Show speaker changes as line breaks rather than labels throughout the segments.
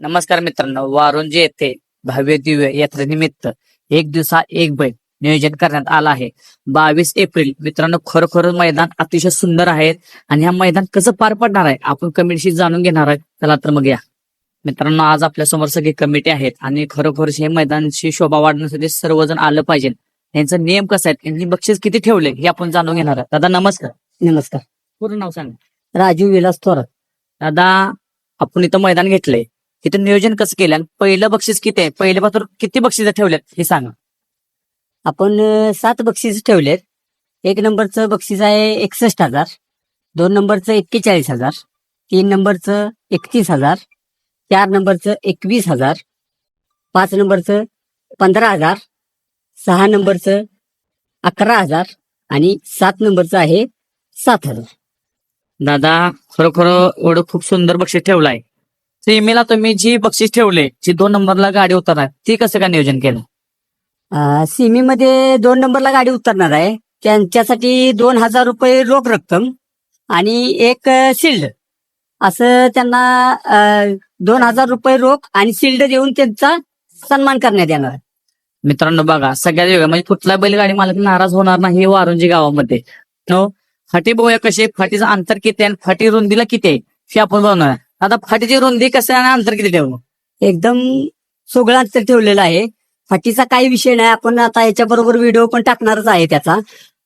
नमस्कार मित्रांनो वारुंजे येथे भव्य दिव्य यात्रेनिमित्त एक दिवसा एक बैल नियोजन करण्यात आलं आहे. बावीस एप्रिल मित्रांनो खरोखर मैदान अतिशय सुंदर आहे आणि हा मैदान कसं पार पडणार आहे आपण कमिटीशी जाणून घेणार आहे. चला तर मग या. मित्रांनो आज आपल्यासमोर सगळी कमिटी आहेत आणि खरोखर हे मैदानाची शोभा वाढवण्यासाठी सर्वजण आलं पाहिजे. यांचा नियम कसा आहे यांनी बक्षीस किती ठेवले हे आपण जाणून घेणार आहे दादा नमस्कार.
नमस्कार.
पूर्ण नाव सांगा.
राजू विलास थोरात.
दादा आपण इथं मैदान घेतलंय. इथं नियोजन कसं केलं? आणि पहिलं बक्षीस किती आहे? पहिले पासून किती बक्षीस ठेवलेत हे सांगा.
आपण सात बक्षीस ठेवलेत. एक नंबरचं बक्षीस आहे एकसष्ट हजार दोन नंबरचं एक्केचाळीस हजार तीन नंबरचं एकतीस हजार चार नंबरचं एकवीस हजार पाच नंबरचं पंधरा हजार सहा नंबरचं अकरा हजार आणि सात नंबरचं आहे सात हजार.
दादा खरोखर एवढं खूप सुंदर बक्षीस ठेवलाय. सीमेला तुम्ही जी बक्षीस ठेवले जी दोन नंबरला गाडी उतरणार ती कसं काय नियोजन केलं?
अं, सिमीमध्ये दोन नंबरला गाडी उतरणार आहे. त्यांच्यासाठी दोन हजार रुपये रोख रक्कम आणि एक शिल्ड. असं त्यांना अं, दोन हजार रुपये रोख आणि शिल्ड देऊन त्यांचा सन्मान करण्यात येणार आहे.
मित्रांनो बघा सगळ्यात वेगळं म्हणजे कुठला बैलगाडी मालक नाराज होणार नाही हे वारुंजी गावामध्ये. नो फाटी बघूया कशी आहे, फाटीचं अंतर किती आहे आणि फाटी रुंदीला किती आहे हे आपण बघणार आता फाटीची रुंदी कसं आणि अंतर किती ठेवलं
एकदम सोगळं अंतर ठेवलेलं आहे. फाटीचा काही विषय नाही. आपण आता याच्या बरोबर व्हिडिओ पण टाकणारच आहे त्याचा.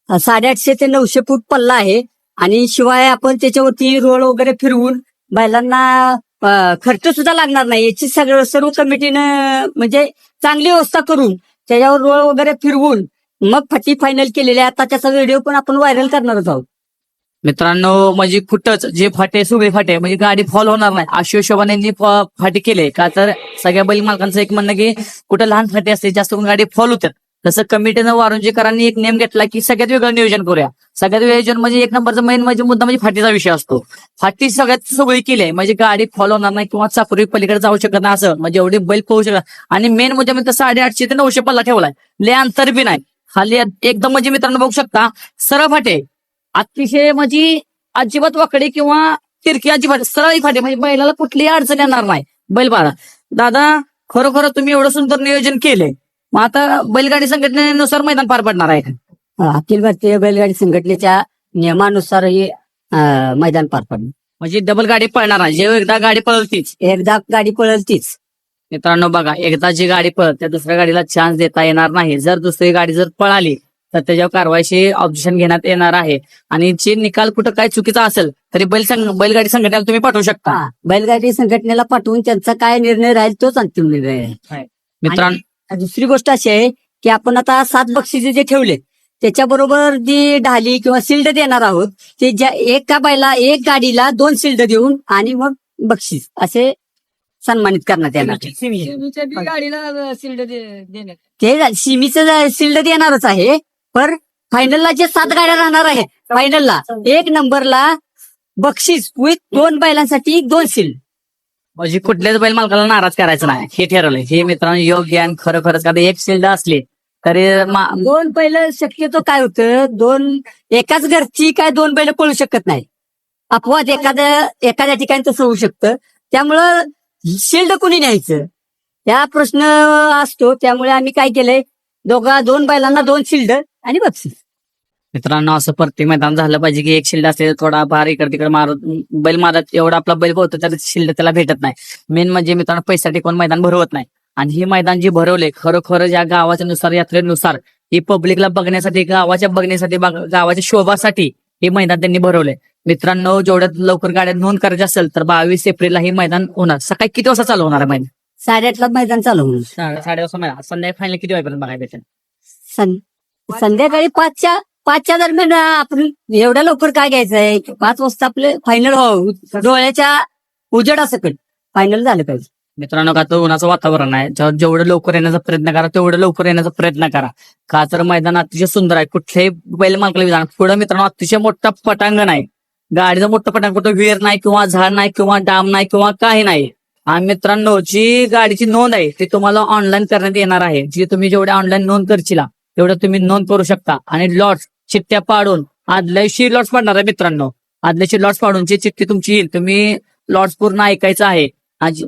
साडेआठशे ते नऊशे फूट पल्ला आहे. आणि शिवाय आपण त्याच्यावरती रोड वगैरे फिरवून बैलांना खर्च सुद्धा लागणार नाही. याची सगळं सर्व कमिटीनं म्हणजे चांगली व्यवस्था करून त्याच्यावर रोड वगैरे फिरवून मग फाटी फायनल केलेली आहे. आता त्याचा व्हिडिओ पण आपण व्हायरल करणारच आहोत.
मित्रांनो म्हणजे कुठंच जे फाटे सुगळे फाटे म्हणजे गाडी फॉल होणार नाही. अशा हिशोबाने फाटे केले. का तर सगळ्या बैल मालकांचं एक म्हणणं की कुठं लहान फाटे असते जास्त करून गाडी फॉल होतात. तसं कमिटीनं वारुंजीकरांनी एक नियम घेतला की सगळ्यात वेगळं नियोजन करूया. सगळ्यात नियोजन म्हणजे एक नंबरचा मेन म्हणजे मुद्दा म्हणजे फाटीचा विषय असतो. फाटी सगळ्यात सगळी केली आहे म्हणजे गाडी फॉल होणार नाही किंवा चापुरी पलीकडे जाऊ शकत नाही असं म्हणजे एवढी बैल पोहू शकत आणि मेन म्हणजे मी साडेआठशे ते नऊशे पल्ला ठेवलाय. ले अंतर बी नाही. खाली एकदम म्हणजे मित्रांनो बघू शकता सरळ फाटे. अतिशय म्हणजे अजिबात वाकडे किंवा तिरकी अजिबात सरळ फाटे म्हणजे बैलाला कुठलीही अडचण येणार नाही. बैल बाळा दादा खरोखर तुम्ही एवढं सुंदर नियोजन केले मग आता बैलगाडी संघटनेनुसार मैदान पार पडणार आहे का?
अं, अखिल भारतीय बैलगाडी संघटनेच्या नियमानुसार हे मैदान पार पडलं
म्हणजे डबल गाडी पळणार आहे. जेव्हा एकदा गाडी पळतीच.
एकदा गाडी पळेल तीच
मित्रांनो बघा एकदा जी गाडी पळत त्या दुसऱ्या गाडीला चान्स देता येणार नाही. जर दुसरी गाडी जर पळाली तर त्याच्यावर कारवाईशी ऑब्जेक्शन घेण्यात येणार आहे. आणि जे निकाल कुठं काय चुकीचा असेल तरी बैल संघ बैलगाडी संघटनेला तुम्ही पाठवू शकता.
हा, बैलगाडी संघटनेला पाठवून त्यांचा काय निर्णय राहील तोच अंतिम निर्णय आहे.
मित्रांनो
आणि दुसरी गोष्ट अशी आहे की आपण आता सात बक्षिसे जे ठेवले त्याच्याबरोबर जी ढाली किंवा शिल्ड देणार आहोत ते ज्या एका बैला एक गाडीला दोन शिल्ड देऊन आणि मग बक्षीस असे सन्मानित करण्यात येणार
गाडीला शिल्ड देण्यात
ते सिमीचं शिल्ड देणारच आहे. पर फायनलला जे सात गाड्या राहणार आहेत फायनलला एक नंबरला बक्षीस विथ दोन बैलांसाठी दोन शिल्ड
म्हणजे कुठल्याच बैल मालकाला नाराज करायचं नाही. हे ठरवलंय. हे मित्रांनो योग्य आणि खरोखरच का एक शिल्ड असले तरी
दोन बैल शक्यतो काय होतं? दोन एकाच घरची काय दोन बैल पळू शकत नाही. अपवाद एखाद्या एखाद्या ठिकाणी तसं होऊ शकतं. त्यामुळं शिल्ड कुणी न्यायचं? त्या प्रश्न असतो. त्यामुळे आम्ही काय केलंय? दोघा दोन बैलांना दोन शिल्ड आणि बक्षीस.
मित्रांनो असं प्रत्येक मैदान झालं पाहिजे की एक शिल्ड असेल थोडा भार इकडे तिकडे मारत बैल मारत एवढा आपला बैल पोहतो तर शिल्ड त्याला भेटत नाही. मेन म्हणजे मित्रांनो पैसा टिकून मैदान भरवत नाही. आणि ही मैदान जे भरवले खरोखर या गावाच्या नुसार यात्रेनुसार ही पब्लिकला बघण्यासाठी गावाच्या बघण्यासाठी गावाच्या शोभासाठी हे मैदान त्यांनी भरवले मित्रांनो जेवढ्यात लवकर गाड्या नोंद करायची असेल तर बावीस एप्रिलला हे मैदान होणार. सकाळी किती वाजता चालू होणार आहे मैदान?
साडेआठला मैदान चालू होईल
साडे वाजता मैदान. संध्याकाळी फायनल किती वाजेपर्यंत बघायला भेटेल?
संध्याकाळी पाचच्या पाचच्या दरम्यान आपण एवढ्या लवकर काय घ्यायचंय? पाच वाजता आपले फायनल हो डोळ्याच्या उजेडासकट फायनल झालं पाहिजे.
मित्रांनो का तर उन्हाचं वातावरण आहे. जेवढं लवकर येण्याचा प्रयत्न करा तेवढं लवकर येण्याचा प्रयत्न करा. का तर मैदान अतिशय सुंदर आहे. कुठल्याही बैल मालकाला विधान. पुढे मित्रांनो अतिशय मोठा पटांगण आहे. गाडीचं मोठं पटांगण कुठं विहीर नाही किंवा झाड नाही किंवा डाम नाही किंवा काही नाही. आणि मित्रांनो जी गाडीची नोंद आहे ती तुम्हाला ऑनलाईन करण्यात येणार आहे. जी तुम्ही जेवढ्या ऑनलाईन नोंद करशील तेवढं तुम्ही नोंद करू शकता. आणि लॉट्स चिठ्ठ्या पाडून आदल्याशी लॉट्स पाडणार आहे मित्रांनो. आदल्याशी लॉट्स पाडून जी चिठ्ठी तुमची येईल तुम्ही लॉट्स पूर्ण ऐकायचं आहे. आज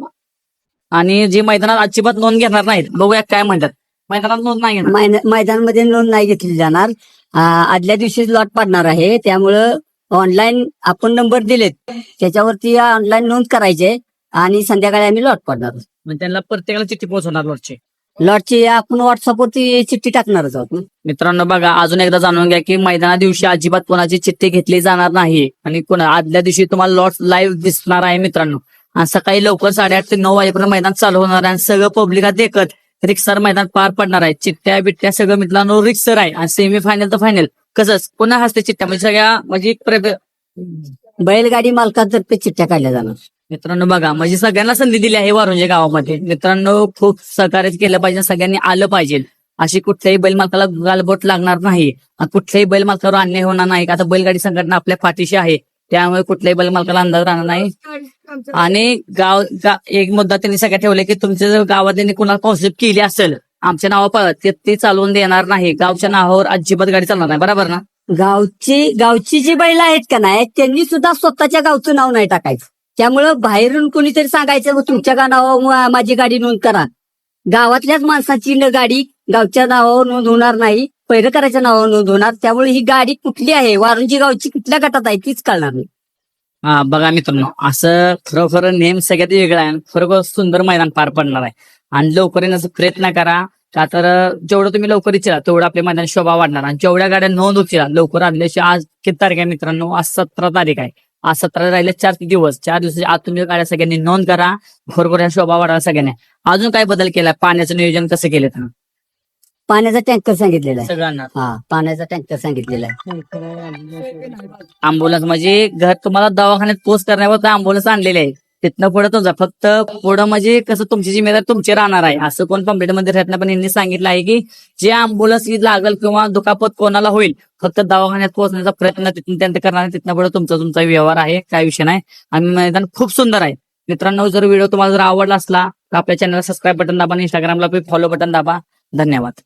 आणि जे मैदानात अजिबात नोंद घेणार नाहीत. बघूया काय म्हणतात. मैदानात नोंद नाही घेणार.
मैदानामध्ये नोंद नाही घेतली जाणार. आदल्या दिवशीच लॉट पडणार आहे. त्यामुळं ऑनलाईन आपण नंबर दिलेत. त्याच्यावरती ऑनलाईन नोंद करायचे. आणि संध्याकाळी आम्ही लॉट पडणार.
म्हणजे त्यांना प्रत्येकाला चिठ्ठी पोहोचवणार लॉटची
लॉटची आपण व्हॉट्सअपवरती चिठ्ठी टाकणारच आहोत ना.
मित्रांनो बघा अजून एकदा जाणून घ्या की मैदाना दिवशी अजिबात कोणाची चिठ्ठी घेतली जाणार नाही आणि कोणा आदल्या दिवशी तुम्हाला लॉट लाईव्ह दिसणार आहे मित्रांनो. आणि सकाळी लवकर साडेआठ ते नऊ वाजेपर्यंत मैदान चालू होणार आहे आणि सगळं पब्लिकात देखत रिक्सर मैदान पार पडणार आहे. चिठ्ठ्या बिट्ट्या सगळं मित्रांनो रिक्सर आहे. आणि सेमी फायनल तर फायनल कसंच पुन्हा हसते चिठ्ठ्या? म्हणजे सगळ्या म्हणजे एक
बैलगाडी मालकातर्फे चिठ्ठ्या काढल्या जाणार.
मित्रांनो बघा म्हणजे सगळ्यांना संधी दिली आहे वारुंजे गावामध्ये. मित्रांनो खूप सहकार्य केलं पाहिजे सगळ्यांनी आलं पाहिजे. अशी कुठल्याही बैल मालकाला गालबोट लागणार नाही. कुठल्याही बैल मालकावर अन्याय होणार नाही. आता बैलगाडी संघटना आपल्या पाठीशी आहे. त्यामुळे कुठल्याही बैल मालकाला अंदाज राहणार नाही. आणि गाव गा- एक मुद्दा त्यांनी सगळ्या ठेवले की तुमच्या जर गावात त्यांनी कुणाला कॉन्सेप्ट केली असेल आमच्या नावावर ते ते चालवून देणार नाही. गावच्या नावावर अजिबात गाडी चालणार नाही. बरोबर ना?
गावची गावची जी बैल आहेत का नाही त्यांनी सुद्धा स्वतःच्या गावचं नाव नाही टाकायचं. त्यामुळं बाहेरून कोणीतरी सांगायचं तुमच्या गा नावावर माझी गाडी नोंद करा. गावातल्याच माणसाची न गाडी गावच्या नावावर नोंद होणार नाही पैरकराच्या नावावर नोंद होणार. त्यामुळे ही गाडी कुठली आहे? वारुंजी गावची कुठल्या गटात आहे तीच कळणार नाही.
हा बघा मित्रांनो असं खरोखर नेम सगळ्यात वेगळा आहे खरोखर सुंदर मैदान पार पडणार आहे. आणि लवकर येण्याचा प्रयत्न करा का तर जेवढं तुम्ही लवकर इच्छा तेवढं आपल्या मैदान शोभा वाढणार. आणि जेवढ्या गाड्या नोंद होतील लवकर आणल्याशिवाय आज किती तारीख आहे मित्रांनो? आज सतरा तारीख आहे. आज सतरा राहिले चार दिवस. चार दिवसाच्या आत तुम्ही गाड्या सगळ्यांनी. नोंद करा. खरोखर या शोभा वाढायला सगळ्यांनी. अजून काय बदल केलाय पाण्याचं नियोजन कसं केलं त्यांना
पाण्याचा टँकर सांगितलेला आहे.
सगळ्यांना.
हा पाण्याचा टँकर सांगितलेला आहे.
अँब्युलन्स म्हणजे घर तुम्हाला दवाखान्यात पोस्ट करण्यावर अँब्युलन्स आणलेले आहे तिथनं पुढे तुमचा फक्त पुढं म्हणजे कसं तुमची जिम्मेदारी तुमची राहणार आहे. असं कोण कंप्लेंटमध्ये राहत पण यांनी सांगितलं आहे की जे अँब्युलन्स लागल किंवा दुखापत कोणाला होईल फक्त दवाखान्यात पोहोचण्याचा प्रयत्न तिथून त्यांना करणार तिथनं पुढे तुमचा तुमचा व्यवहार आहे काय विषय नाही. आणि मैदान खूप सुंदर आहे. मित्रांनो जर व्हिडिओ तुम्हाला जर आवडला असला तर आपल्या चॅनलला सबस्क्राईब बटन दाबा आणि इंस्टाग्रामला फॉलो बटन दाबा. धन्यवाद.